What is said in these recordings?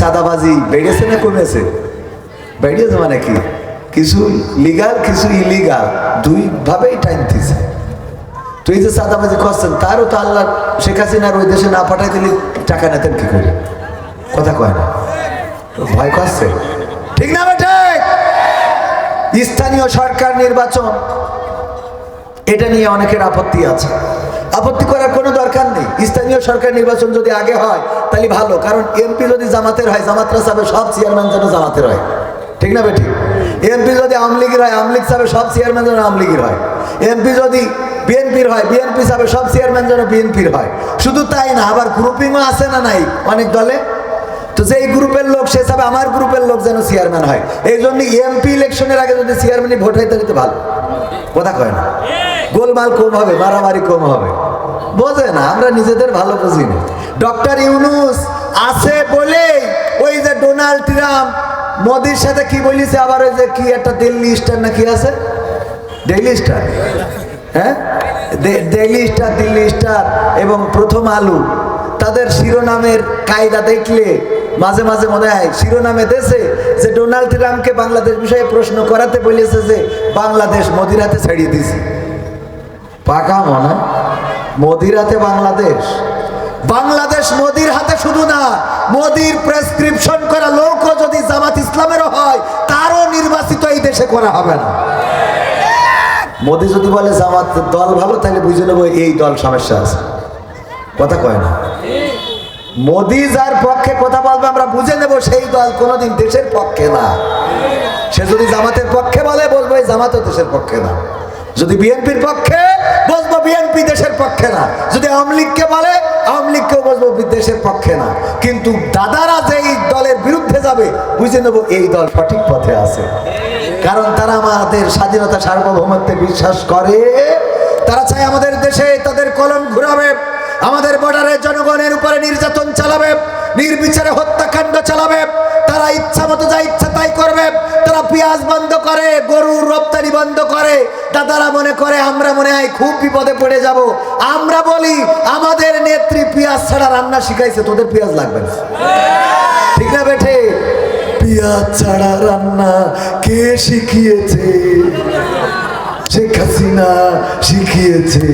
সাদাবাজি বেড়েছে না কমেছে? বেড়েছে মানে কি? কিছু লিগাল কিছু ইলিগাল দুই ভাবেই টাইনতেছে তুই যে সাদাবাজি করছেন, তারও তো আল্লাহ, শেখ হাসিনার ওই দেশে না পাঠাই দিলি টাকা নেতেন কি করে? কথা কয় না। ভয় করছে। ঠিক না বেটে? স্থানীয় সরকার নির্বাচন, এটা নিয়ে অনেকের আপত্তি আছে। আপত্তি করার কোনো স্থানীয় সরকার নির্বাচন যদি আগে হয়, তাহলে ভালো। কারণ এমপি যদি জামাতের হয় জামাতরা সাহেব সব চেয়ারম্যান যেন জামাতের হয়। ঠিক না বেটি এমপি যদি আমলিগের হয় আমলিগ সাহেব সব চেয়ারম্যান যেন আমলিগের হয়। এমপি যদি বিএনপির হয়, বিএনপি সাহেব সব চেয়ারম্যান যেন বিএনপির হয়। শুধু তাই না, আবার গ্রুপিংও আছে না নাই অনেক দলে? তো সেই গ্রুপের লোক, সে হিসাবে আমার গ্রুপের লোক যেন চেয়ারম্যান হয়। এই জন্য এমপি ইলেকশনের আগে যদি চেয়ারম্যানই ভোট হয়, তাহলে তো ভালো। কথা কয় না। গোলমাল কম হবে, মারামারি কম হবে। বোঝে না, আমরা নিজেদের ভালো বুঝি না। ডক্টর ইউনুস আছে বলে ওই যে ডোনাল্ড ট্রাম্প মোদির সাথে কি বলিছে, আবার ওই যে কি একটা দিল্লি স্টার না কি আছে? Daily star? হ্যাঁ? ডেইলি স্টার, দিল্লি স্টার এবং প্রথম আলু। তাদের শিরোনামের কায়দা দেখলে মাঝে মাঝে মনে হয়, শিরোনামে দেশে যে ডোনাল্ড ট্রাম্পকে বাংলাদেশ বিষয়ে প্রশ্ন করাতে বলেছে যে বাংলাদেশ মোদির হাতে ছাড়িয়ে দিছে পাকা মনে? মোদির হাতে বাংলাদেশ। বাংলাদেশ মোদির হাতে শুধু না, মোদির প্রেসক্রিপশন করা লোকও যদি জামাত ইসলামেরও হয়, তারও নির্বাচিত এই দেশে করা হবে না। মোদি যদি বলে জামাত দল ভালো, তাহলে বুঝে নেব এই দল সমস্যা আছে। কথা কয় না। মোদি যার পক্ষে কথা বলবে, আমরা বুঝে নেব সেই দল কোনোদিন দেশের পক্ষে না। সে যদি জামাতের পক্ষে বলে, বলব এই জামাতও দেশের পক্ষে না। যদি বিএনপির পক্ষে বিএনপি দেশের পক্ষে না। যদি আওয়ামী লীগকে বলে, আওয়ামী লীগকেও বলব দেশের পক্ষে না। কিন্তু দাদারা যেই দলের বিরুদ্ধে যাবে, বুঝে নেব এই দল সঠিক পথে আছে। কারণ তারা আমাদের স্বাধীনতা সার্বভৌমত্বে বিশ্বাস করে। তারা চায় আমাদের দেশে তাদের কলম ঘুরাবে, আমাদের বর্ডারে জনগণের উপরে নির্যাতন চালাবে, নির্বিচারে হত্যাকাণ্ড চালাবে। তারা ইচ্ছা মতো যা ইচ্ছা পেঁয়াজ বন্ধ করে, গরুর রপ্তানি বন্ধ করে। দাদারা মনে করে, আমরা মনে হয় খুব বিপদে পড়ে যাব। আমরা বলি, আমাদের নেত্রী পেঁয়াজ ছাড়া রান্না শিখাইছে, তোদের পেঁয়াজ লাগবে না। ঠিক না বেঠে? পেঁয়াজ ছাড়া রান্না কে শিখিয়েছে? শেখ হাসিনা শিখিয়েছে।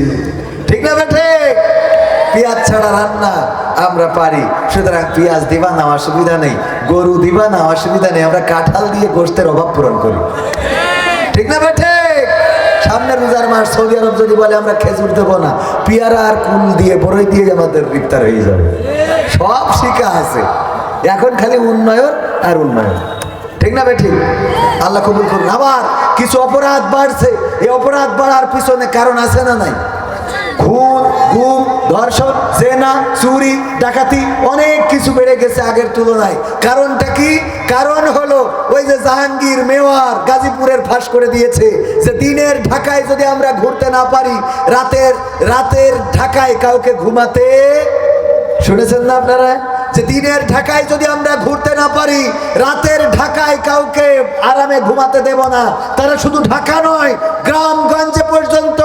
ঠিক না বেঠে? পেঁয়াজ ছাড়া রান্না আমরা পারি। সুতরাং পেঁয়াজ দিবা না, অসুবিধা নেই। গরু দিবা না, অসুবিধা নেই। আমরা কাঁঠাল দিয়ে গোষ্ঠের অভাব পূরণ করি। ঠিক না বেঠে সামনে রোজার মাস সৌদি আরব যদি বলে আমরা খেজুর দেবো না, পেয়ারা আর কুল দিয়ে বড়ই দিয়ে আমাদের ইফতার হয়ে যাবে। সব শিখা আছে। এখন খালি উন্নয়ন আর উন্নয়ন। ঠিক না বেঠি আল্লাহ কবুল করুন। আবার কিছু অপরাধ বাড়ছে। এই অপরাধ বাড়ার পিছনে কারণ আছে না নাই? খুন, গুম, ধর্ষণ, জেনা, চুরি, ডাকাতি অনেক কিছু বেড়ে গেছে আগের তুলনায়। কারণটা কি? কারণ হলো ওই যে জাহাঙ্গীর মেওয়ার গাজীপুরের ফাঁস করে দিয়েছে যে দিনের ঢাকায় যদি আমরা ঘুরতে না পারি, রাতের রাতের ঢাকায় কাউকে ঘুমাতে, শুনেছেন না আপনারা? যে দিনের ঢাকায় যদি আমরা ঘুরতে না পারি, রাতের কাউকে আরামে ঘুমাতে দেব না। তারা শুধু ঢাকা নয়, গ্রামগঞ্জে পর্যন্ত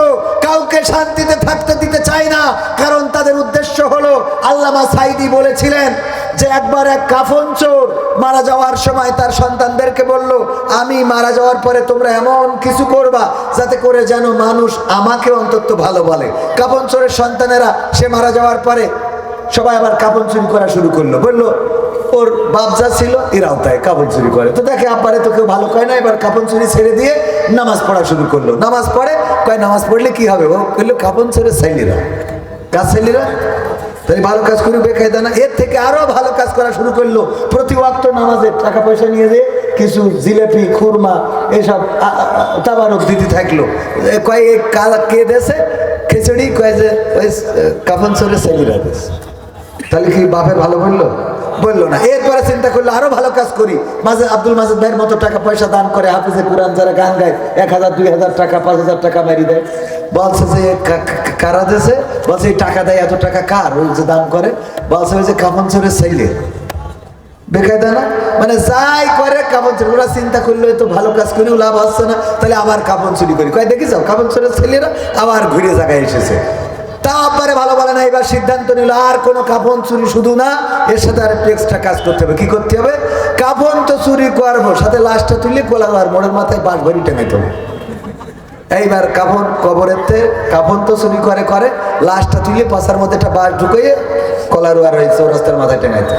কাউকে শান্তিতে থাকতে দিতে চায় না। কারণ তাদের উদ্দেশ্য হলো, আল্লামা সাইদি বলেছিলেন যে, একবার এক কাফন চোর মারা যাওয়ার সময় তার সন্তানদেরকে বলল, আমি মারা যাওয়ার পরে তোমরা এমন কিছু করবা যাতে করে যেন মানুষ আমাকে অন্তত ভালো বলে। কাফন চোরের সন্তানেরা, সে মারা যাওয়ার পরে সবাই আবার কাপন চুরি করা শুরু করল। বলল ওর বাপ যা ছিল, এরাও তাই, কাপড় চুরি করে। তো দেখে আব্বারে তো কেউ ভালো কয় না, এবার কাপড় চুরি ছেড়ে দিয়ে নামাজ পড়া শুরু করল। নামাজ পড়ে, কয় নামাজ পড়লে কি হবে? ও করল কাপড় ছেড়ে ছেলেরা, কাজ ছেলেরা তাই ভালো কাজ করে বেকায়দা না। এর থেকে আরও ভালো কাজ করা শুরু করল। প্রতি ওয়াক্ত নামাজের টাকা পয়সা নিয়ে দিয়ে কিছু জিলেপি, খুরমা, এসব তাবারক দিতে থাকল। কয় কা- দেশে খিচুড়ি, কয় যে, ওই কাফন সরে ছেলেরা দেশ তাহলে কি বাপের ভালো বলল বলল না। এরপরে চিন্তা করল, আরও ভালো কাজ করি। মাঝে আব্দুল মাজিদ ভাইয়ের মতো টাকা পয়সা দান করে হাফিজে কোরআন যারা গান গায়, এক হাজার, দুই হাজার টাকা, পাঁচ হাজার টাকা মেরি দেয়। বলছে যে কারা দেশে বলছে, এই টাকা দেয়, এত টাকা কার? ওই যে দান করে। বলছে, ওই যে কাপন চোরের ছেলে। বেকায়দা না? মানে যাই করে কাপড় চুরি, ওরা চিন্তা করল তো ভালো কাজ করেও লাভ হচ্ছে না। তাহলে আবার কাপড় চুরি করি। কয় দেখি যাও কাপড় চুরের ছেলেরা আবার ঘুরে জায়গায় এসেছে। তা আব্বারে ভালো বলে না, এবার সিদ্ধান্ত নিল, আর কোনো কাফন চুরি শুধু না, এর সাথে আর একটু এক্সট্রা কাজ করতে হবে। কি করতে হবে? কাফন তো চুরি করব, সাথে লাশটা তুলে কোলাবো আর মোড়ের মাথায় বাঁশ ভরি টেঙাইতে হবে। এইবার কাফন কবরেতে, কাফন তো চুরি করে করে, লাশটা তুলে পাশার মধ্যে একটা বাঁশ ঢুকিয়ে কলারু আর ওই চৌরাস্তার মাথায় টেঙাইতে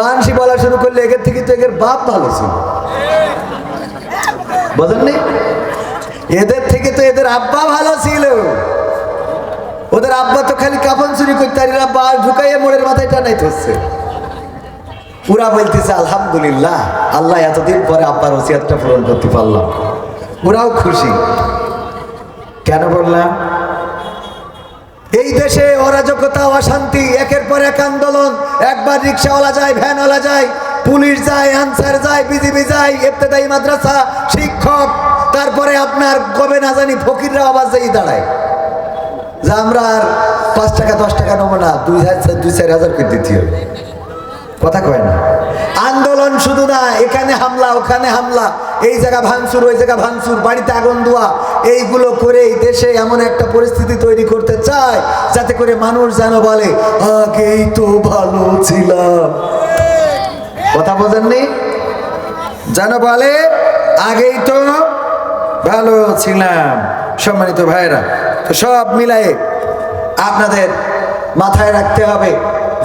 মানসি বলা শুরু করলে, এগের থেকে তো এগের বাপ ভালো ছিল। বোঝেননি? এদের থেকে তো এদের আব্বা ভালো ছিল। ওদের আব্বা তো খালি কাপন চুরি করতে আর এরা বাস ঢুকাইয়ে মোড়ের মাথায় টানাইতে হচ্ছে। পুরা বলতেছে, আলহামদুলিল্লাহ, আল্লাহ এতদিন পরে আব্বার ওসিয়াতটা পূরণ করতে পারলাম। ওরাও খুশি। কেন বললাম? এই দেশে অরাজকতা, অশান্তি, একের পর এক আন্দোলন, একবার রিক্সাওয়ালা যায়, ভ্যানওয়ালা যায়, পুলিশ যায়, আনসার যায়, বিজিবি যায় ইফতেদায়ী মাদ্রাসা, শিক্ষক, তারপরে আপনার কবে না জানি ফকিররা আওয়াজেই দাঁড়ায়। যে আমরা আর পাঁচ টাকা, দশ টাকা নেব না, দুই হাজার দুই, চার হাজার করে দিতে কথা কয় না? আন্দোলন শুধু না, এখানে হামলা, ওখানে হামলা, এই জায়গা ভাঙচুর, ওই জায়গা ভাঙচুর, বাড়িতে আগুন দেওয়া এইগুলো করে দেশে এমন একটা পরিস্থিতি তৈরি করতে চায়, যাতে করে মানুষ যেন বলে, আগেই তো ভালো ছিলাম। কথা বোঝেননি? যেন বলে, আগেই তো ভালো ছিলাম। সম্মানিত ভাইরা তো সব মিলাই আপনাদের মাথায় রাখতে হবে।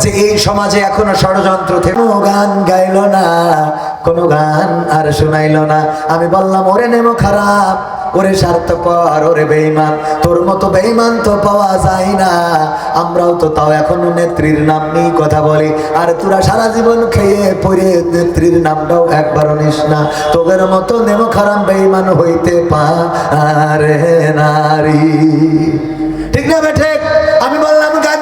যে এই সমাজে এখনও ষড়যন্ত্র কোনো গান গাইলো না, কোনো গান আর শোনাইলো না। আমি বললাম, ওরে নেমো খারাপ, ওরে স্বার্থপর, ওরে বেইমান তোর মতো বেইমান তো পাওয়া যায় না। আমরাও তো তাও এখনও নেত্রীর নাম নিয়ে কথা বলি। আর তোরা সারা জীবন খেয়ে পড়ে নেত্রীর নামটাও একবারও নিস না। তোদের মতো নেমো খারাপ বেইমান হইতে পারে নারী। ঠিক না বেঠে আমি বললাম বাপ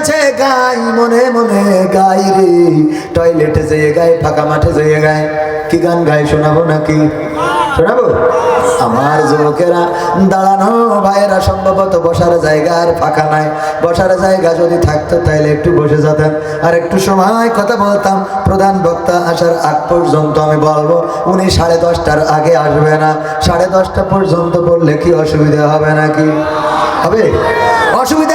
মাঝে গাই, মনে মনে গাই রে। টয়লেটে যেয়ে গাই ফাঁকা মাঠে যেয়ে গাই কি গান গাই, শোনাবো নাকি? শোনাবো? আমার যুবকেরা, দাঁড়ানো ভাইয়েরা, সম্ভবত বসার জায়গা আর ফাঁকা নাই। বসার জায়গা যদি থাকতো, তাইলে একটু বসে যেতেন। আর একটু সময় কথা বলতাম। প্রধান বক্তা আসার আগ পর্যন্ত আমি বলব, উনি সাড়ে দশটার আগে আসবে না। সাড়ে দশটা পর্যন্ত বললে কি অসুবিধা হবে নাকি? হবে? অসুবিধা